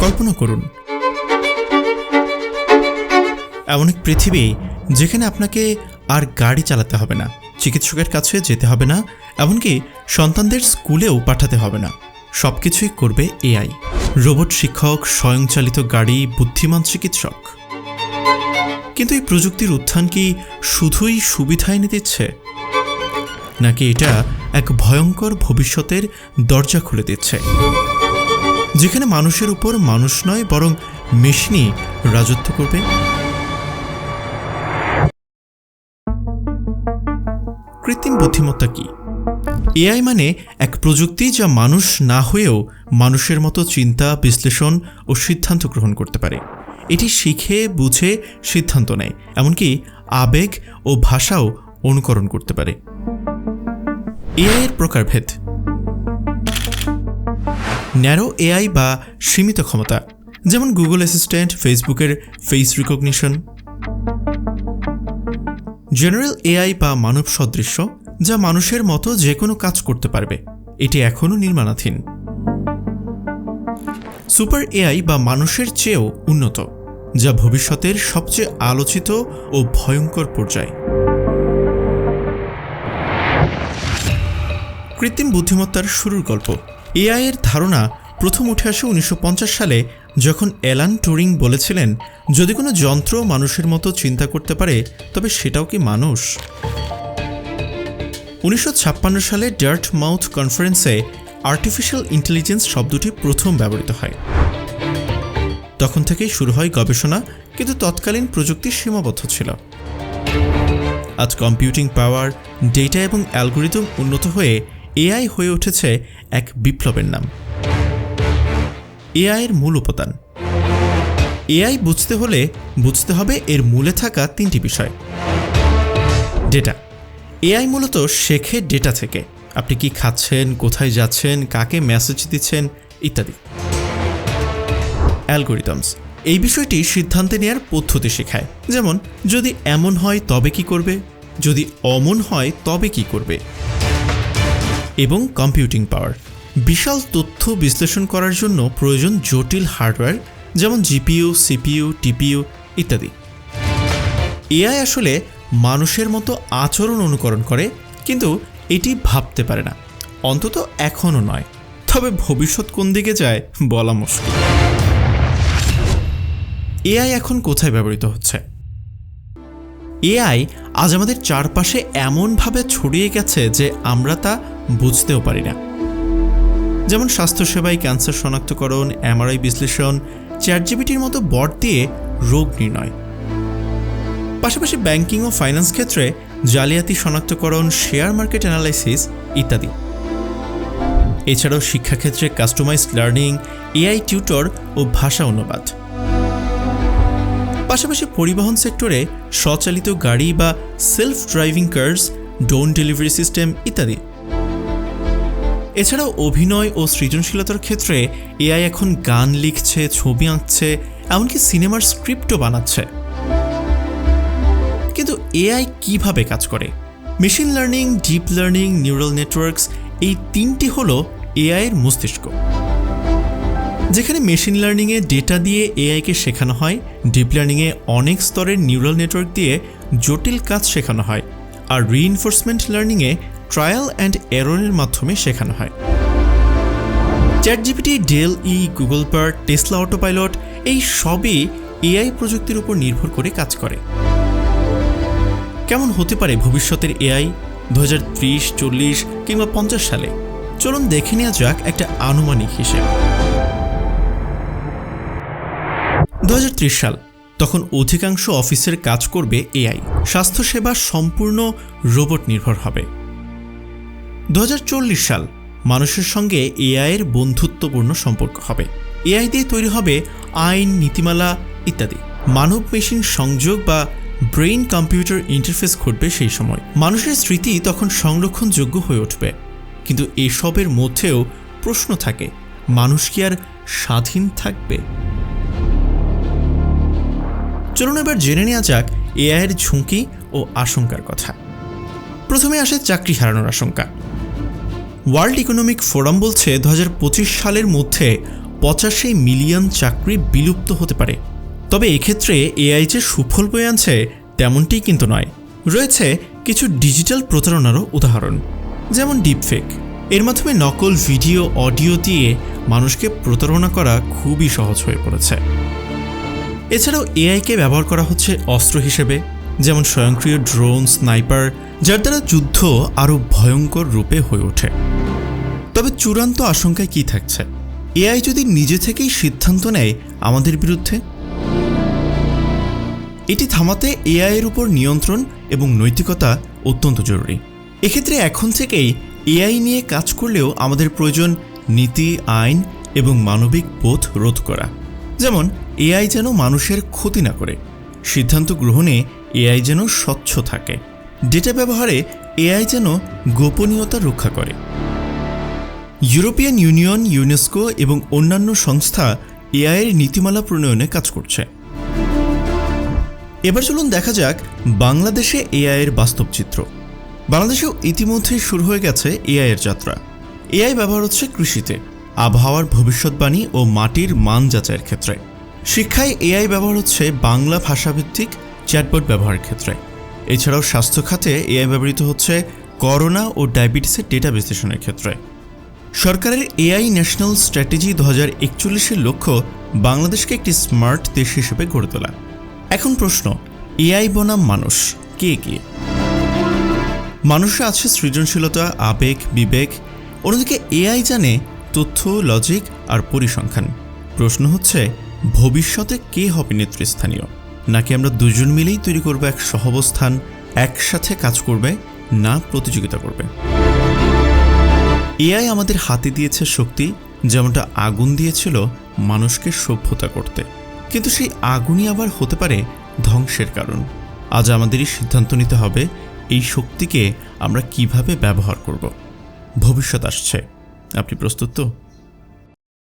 কল্পনা করুন। এমন এক পৃথিবী যেখানে আপনাকে আর গাড়ি চালাতে হবে না, চিকিৎসকের কাছে যেতে হবে না, এমনকি সন্তানদের স্কুলেও পাঠাতে হবে না। সব কিছুই করবে এআই। রোবট শিক্ষক, স্বয়ংচালিত গাড়ি, বুদ্ধিমান চিকিৎসক। কিন্তু এই প্রযুক্তির উত্থান কি শুধুই সুবিধা এনে দিচ্ছে নাকি এটা এক ভয়ঙ্কর ভবিষ্যতের দরজা খুলে দিচ্ছে? যেখানে মানুষের উপর মানুষ নয়, বরং মেশিনই রাজত্ব করবে। কৃত্রিম বুদ্ধিমত্তা কি? এআই মানে এক প্রযুক্তি যা মানুষ না হয়েও মানুষের মতো চিন্তা, বিশ্লেষণ ও সিদ্ধান্ত গ্রহণ করতে পারে। এটি শিখে, বুঝে সিদ্ধান্ত নেয়, এমনকি আবেগ ও ভাষাও অনুকরণ করতে পারে। এআইয়ের প্রকারভেদ ন্যারো এআই বা সীমিত ক্ষমতা, যেমন গুগল অ্যাসিস্ট্যান্ট, ফেসবুকের ফেস রিকগনিশন। জেনারেল এআই বা মানব সদৃশ্য, যা মানুষের মতো যে কোনো কাজ করতে পারবে, এটি এখনও নির্মাণাধীন। সুপার এআই বা মানুষের চেয়েও উন্নত, যা ভবিষ্যতের সবচেয়ে আলোচিত ও ভয়ঙ্কর পর্যায়। কৃত্রিম বুদ্ধিমত্তার শুরুর গল্প। এআই এর ধারণা প্রথম উঠে আসে উনিশশো পঞ্চাশ সালে, যখন অ্যালান টুরিং বলেছিলেন, যদি কোনো যন্ত্র মানুষের মতো চিন্তা করতে পারে, তবে সেটাও কি মানুষ? উনিশশো ছাপ্পান্ন সালে ডার্ট মাউথ কনফারেন্সে আর্টিফিশিয়াল ইন্টেলিজেন্স শব্দটি প্রথম ব্যবহৃত হয়। তখন থেকেই শুরু হয় গবেষণা, কিন্তু তৎকালীন প্রযুক্তি সীমাবদ্ধ ছিল। আজ কম্পিউটিং পাওয়ার, ডেটা এবং অ্যালগোরিদম উন্নত হয়ে এআই হয়ে উঠেছে এক বিপ্লবের নাম। এআইয়ের মূল উপাদান এআই বুঝতে হলে বুঝতে হবে এর মূলে থাকা তিনটি বিষয়। ডেটা। এআই মূলত শেখে ডেটা থেকে। আপনি কি খাচ্ছেন, কোথায় যাচ্ছেন, কাকে মেসেজ দিচ্ছেন ইত্যাদি। অ্যালগোরিদমস। এই বিষয়টি সিদ্ধান্তে নেয়ার পদ্ধতি শেখায়। যেমন, যদি এমন হয় তবে কি করবে? যদি অমন হয় তবে কি করবে? এবং কম্পিউটিং পাওয়ার বিশাল তথ্য বিশ্লেষণ করার জন্য প্রয়োজন জটিল হার্ডওয়্যার যেমন জিপিইউ সিপিইউ টিপিইউ ইত্যাদি। এআই আসলে মানুষের মতো আচরণ অনুকরণ করে, কিন্তু এটি ভাবতে পারে না। অন্তত এখনও নয়। তবে ভবিষ্যৎ কোন দিকে যায় বলা মুশকিল। এআই এখন কোথায় ব্যবহৃত হচ্ছে? এআই আজ আমাদের চারপাশে এমনভাবে ছড়িয়ে গেছে যে আমরা তা বুঝতেও পারি না। যেমন স্বাস্থ্যসেবায় ক্যান্সার শনাক্তকরণ, এমআরআই বিশ্লেষণ চ্যাটজিবিটির মতো বট দিয়ে রোগ নির্ণয়। পাশাপাশি ব্যাংকিং ও ফাইন্যান্স ক্ষেত্রে জালিয়াতি শনাক্তকরণ, শেয়ার মার্কেট অ্যানালাইসিস ইত্যাদি। এছাড়াও শিক্ষাক্ষেত্রে কাস্টমাইজড লার্নিং, এআই টিউটর ও ভাষা অনুবাদ। পাশাপাশি পরিবহন সেক্টরে স্বচালিত গাড়ি বা self driving cars, drone delivery system ইত্যাদি। এছাড়াও অভিনয় ও সৃজনশীলতার ক্ষেত্রে এআই এখন গান লিখছে, ছবি আঁকছে, এমনকি সিনেমার স্ক্রিপ্টও বানাচ্ছে। কিন্তু এআই কীভাবে কাজ করে? Machine learning, deep learning, neural networks, এই তিনটি হলো এআই এর মস্তিষ্ক। যেখানে মেশিন লার্নিংয়ে ডেটা দিয়ে এআইকে শেখানো হয়, ডিপ লার্নিংয়ে অনেক স্তরের নিউরাল নেটওয়ার্ক দিয়ে জটিল কাজ শেখানো হয়, আর রিইনফোর্সমেন্ট লার্নিংয়ে ট্রায়াল অ্যান্ড এররের মাধ্যমে শেখানো হয়। Chat GPT del E Google পার টেসলা অটো পাইলট এই সবই এআই প্রযুক্তির উপর নির্ভর করে কাজ করে। কেমন হতে পারে ভবিষ্যতের এআই দু হাজার ত্রিশ, চল্লিশ কিংবা পঞ্চাশ সালে? চলুন দেখে নেওয়া যাক একটা আনুমানিক হিসেব। দু হাজার ত্রিশ সাল, তখন অধিকাংশ অফিসের কাজ করবে এআই স্বাস্থ্যসেবা সম্পূর্ণ রোবট নির্ভর হবে। দু হাজার চল্লিশ সাল মানুষের সঙ্গে এআই এর বন্ধুত্বপূর্ণ সম্পর্ক হবে। এআই দিয়ে তৈরি হবে আইন, নীতিমালা ইত্যাদি। মানব মেশিন সংযোগ বা ব্রেইন কম্পিউটার ইন্টারফেস ঘটবে সেই সময়। মানুষের স্মৃতি তখন সংরক্ষণযোগ্য হয়ে উঠবে। কিন্তু এসবের মধ্যেও প্রশ্ন থাকে, মানুষ কি আর স্বাধীন থাকবে? চলুন এবার জেনে নেওয়া যাক এআইয়ের ঝুঁকি ও আশঙ্কার কথা। প্রথমে আসে চাকরি হারানোর আশঙ্কা। ওয়ার্ল্ড ইকোনমিক ফোরাম বলছে দু হাজার পঁচিশ সালের মধ্যে পঁচাশি মিলিয়ন চাকরি বিলুপ্ত হতে পারে। তবে এক্ষেত্রে এআই যে সুফল বয়ে আনছে, তেমনটিই কিন্তু নয়। রয়েছে কিছু ডিজিটাল প্রতারণারও উদাহরণ, যেমন ডিপফেক। এর মাধ্যমে নকল ভিডিও, অডিও দিয়ে মানুষকে প্রতারণা করা খুবই সহজ হয়ে পড়েছে। এছাড়াও এআইকে ব্যবহার করা হচ্ছে অস্ত্র হিসেবে, যেমন স্বয়ংক্রিয় ড্রোন, স্নাইপার যার দ্বারা যুদ্ধ আরও ভয়ঙ্কর রূপে হয়ে ওঠে। তবে চূড়ান্ত আশঙ্কায় কি থাকছে? এআই যদি নিজে থেকেই সিদ্ধান্ত নেয় আমাদের বিরুদ্ধে? এটি থামাতে এআই এর উপর নিয়ন্ত্রণ এবং নৈতিকতা অত্যন্ত জরুরি। এক্ষেত্রে এখন থেকেই এআই নিয়ে কাজ করলেও আমাদের প্রয়োজন নীতি, আইন এবং মানবিক বোধ রোধ করা। যেমন, এআই যেন মানুষের ক্ষতি না করে। সিদ্ধান্ত গ্রহণে এআই যেন স্বচ্ছ থাকে। ডেটা ব্যবহারে এআই যেন গোপনীয়তা রক্ষা করে। ইউরোপিয়ান ইউনিয়ন, ইউনেস্কো এবং অন্যান্য সংস্থা এআইয়ের নীতিমালা প্রণয়নে কাজ করছে। এবার চলুন দেখা যাক বাংলাদেশে এআইয়ের বাস্তব চিত্র। বাংলাদেশেও ইতিমধ্যেই শুরু হয়ে গেছে এআইয়ের যাত্রা। এআই ব্যবহার হচ্ছে কৃষিতে, আবহাওয়ার ভবিষ্যৎবাণী ও মাটির মান যাচাইয়ের ক্ষেত্রে। শিক্ষায় এআই ব্যবহার হচ্ছে বাংলা ভাষাভিত্তিক চ্যাটবট ব্যবহারের ক্ষেত্রে। এছাড়াও স্বাস্থ্য খাতে এআই ব্যবহৃত হচ্ছে করোনা ও ডায়াবেটিসের ডেটা বিশ্লেষণের ক্ষেত্রে। সরকারের এআই ন্যাশনাল স্ট্র্যাটেজি দু হাজার একচল্লিশের লক্ষ্য বাংলাদেশকে একটি স্মার্ট দেশ হিসেবে গড়ে তোলা। এখন প্রশ্ন, এআই বনাম মানুষ, কে কে? মানুষে আছে সৃজনশীলতা, আবেগ, বিবেক, অন্যদিকে এআই জানে তথ্য, লজিক আর পরিসংখ্যান। প্রশ্ন হচ্ছে, ভবিষ্যতে কে হবে নেতৃস্থানীয়? নাকি আমরা দুজন মিলেই তৈরি করব এক সহবস্থান, একসাথে কাজ করবে, না প্রতিযোগিতা করবে? এআই আমাদের হাতে দিয়েছে শক্তি, যেমনটা আগুন দিয়েছিল মানুষকে সভ্যতা করতে। কিন্তু সেই আগুনই আবার হতে পারে ধ্বংসের কারণ। আজ আমাদেরই সিদ্ধান্ত নিতে হবে এই শক্তিকে আমরা কীভাবে ব্যবহার করব। ভবিষ্যৎ আসছে। আপনি প্রস্তুত তো?